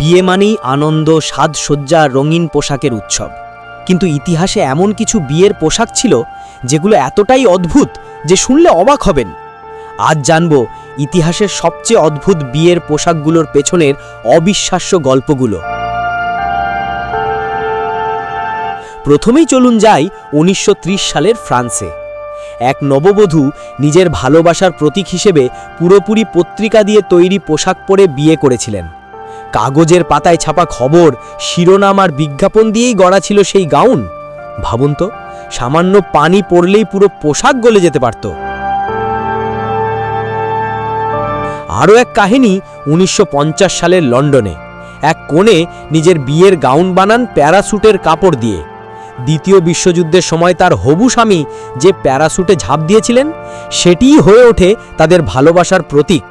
বিয়ে মানেই আনন্দ, সাজসজ্জা, রঙিন পোশাকের উৎসব। কিন্তু ইতিহাসে এমন কিছু বিয়ের পোশাক ছিল যেগুলো এতটাই অদ্ভুত যে শুনলে অবাক হবেন। আজ জানব ইতিহাসের সবচেয়ে অদ্ভুত বিয়ের পোশাকগুলোর পেছনের অবিশ্বাস্য গল্পগুলো। প্রথমেই চলুন যাই উনিশশো ত্রিশ সালের ফ্রান্সে। এক নববধূ নিজের ভালোবাসার প্রতীক হিসেবে পুরোপুরি পত্রিকা দিয়ে তৈরি পোশাক পরে বিয়ে করেছিলেন। কাগজের পাতায় ছাপা খবর, শিরোনাম আর বিজ্ঞাপন দিয়েই গড়া ছিল সেই গাউন। ভাবুন তো, সামান্য পানি পড়লেই পুরো পোশাক গলে যেতে পারত। আরও এক কাহিনী উনিশশো সালের লন্ডনে। এক কোণে নিজের বিয়ের গাউন বানান প্যারাসুটের কাপড় দিয়ে। দ্বিতীয় বিশ্বযুদ্ধের সময় তার হবু স্বামী যে প্যারাসুটে ঝাঁপ দিয়েছিলেন, সেটিই হয়ে ওঠে তাদের ভালোবাসার প্রতীক।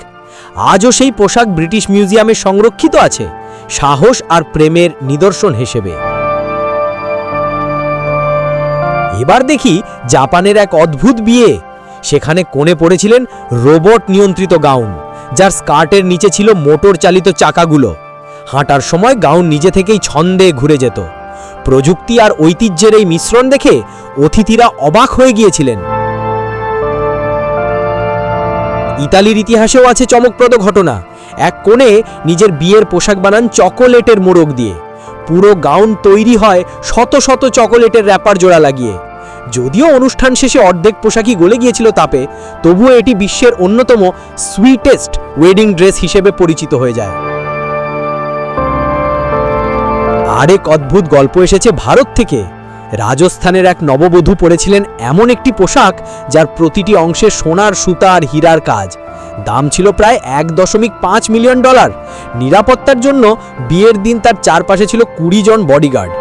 আজও সেই পোশাক ব্রিটিশ মিউজিয়ামে সংরক্ষিত আছে, সাহস আর প্রেমের নিদর্শন হিসেবে। এবার দেখি জাপানের এক অদ্ভুত বিয়ে। সেখানে কোণে পড়েছিলেন রোবট নিয়ন্ত্রিত গাউন, যার স্কার্টের নিচে ছিল মোটর চালিত চাকাগুলো। হাঁটার সময় গাউন নিজে থেকেই ছন্দে ঘুরে যেত। প্রযুক্তি আর ঐতিহ্যের এই মিশ্রণ দেখে অতিথিরা অবাক হয়ে গিয়েছিলেন। ইতালির ইতিহাসেও আছে চমকপ্রদ ঘটনা। এক কোণে নিজের বিয়ের পোশাক বানান চকোলেটের মোড়ক দিয়ে। পুরো গাউন তৈরি হয় শত শত চকোলেটের র্যাপার জোড়া লাগিয়ে। যদিও অনুষ্ঠান শেষে অর্ধেক পোশাকই গলে গিয়েছিল তাপে, তবুও এটি বিশ্বের অন্যতম সুইটেস্ট ওয়েডিং ড্রেস হিসেবে পরিচিত হয়ে যায়। আরেক অদ্ভুত গল্প এসেছে ভারত থেকে। রাজস্থানের এক নববধূ পরেছিলেন এমন একটি পোশাক যার প্রতিটি অংশে সোনার সুতা আর হীরার কাজ। দাম ছিল প্রায় এক দশমিক পাঁচ মিলিয়ন ডলার। নিরাপত্তার জন্য বিয়ের দিন তার চারপাশে ছিল কুড়ি জন বডিগার্ড।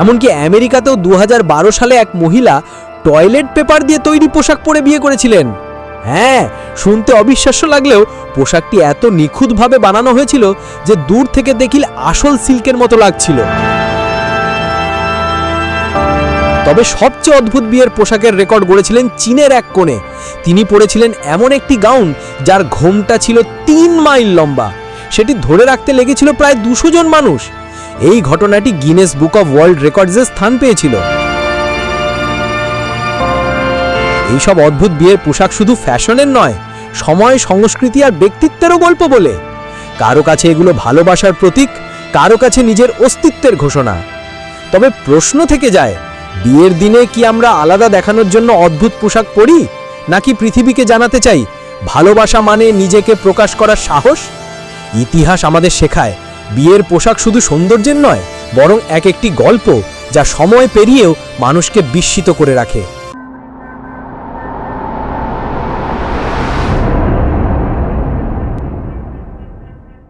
এমনকি আমেরিকাতেও দু হাজার বারো সালে এক মহিলা টয়লেট পেপার দিয়ে তৈরি পোশাক পরে বিয়ে করেছিলেন। হ্যাঁ শুনতে অবিশ্বাস্য লাগলেও পোশাকটি এত নিখুঁতভাবে বানানো হয়েছিল যে দূর থেকে দেখিল আসল সিল্কের মতো লাগছিল। তবে সবচেয়ে অদ্ভুত বিয়ের পোশাকের রেকর্ড গড়েছিলেন চীনের এক কোণে। তিনি পরেছিলেন এমন একটি গাউন যার ঘোমটা ছিল তিন মাইল লম্বা। সেটি ধরে রাখতে লেগেছিল প্রায় দুশো জন মানুষ। এই ঘটনাটি গিনেস বুক অব ওয়ার্ল্ড রেকর্ডসে স্থান পেয়েছিল। এইসব অদ্ভুত বিয়ের পোশাক শুধু ফ্যাশনের নয়, সময়, সংস্কৃতি আর ব্যক্তিত্বেরও গল্প বলে। কারও কাছে এগুলো ভালোবাসার প্রতীক, কারও কাছে নিজের অস্তিত্বের ঘোষণা। তবে প্রশ্ন থেকে যায়, বিয়ের দিনে কি আমরা আলাদা দেখানোর জন্য অদ্ভুত পোশাক পরি, নাকি পৃথিবীকে জানাতে চাই, ভালোবাসা মানে নিজেকে প্রকাশ করার সাহস? ইতিহাস আমাদের শেখায়, বিয়ের পোশাক শুধু সৌন্দর্যের নয়, বরং এক একটি গল্প যা সময় পেরিয়েও মানুষকে বিস্মিত করে রাখে।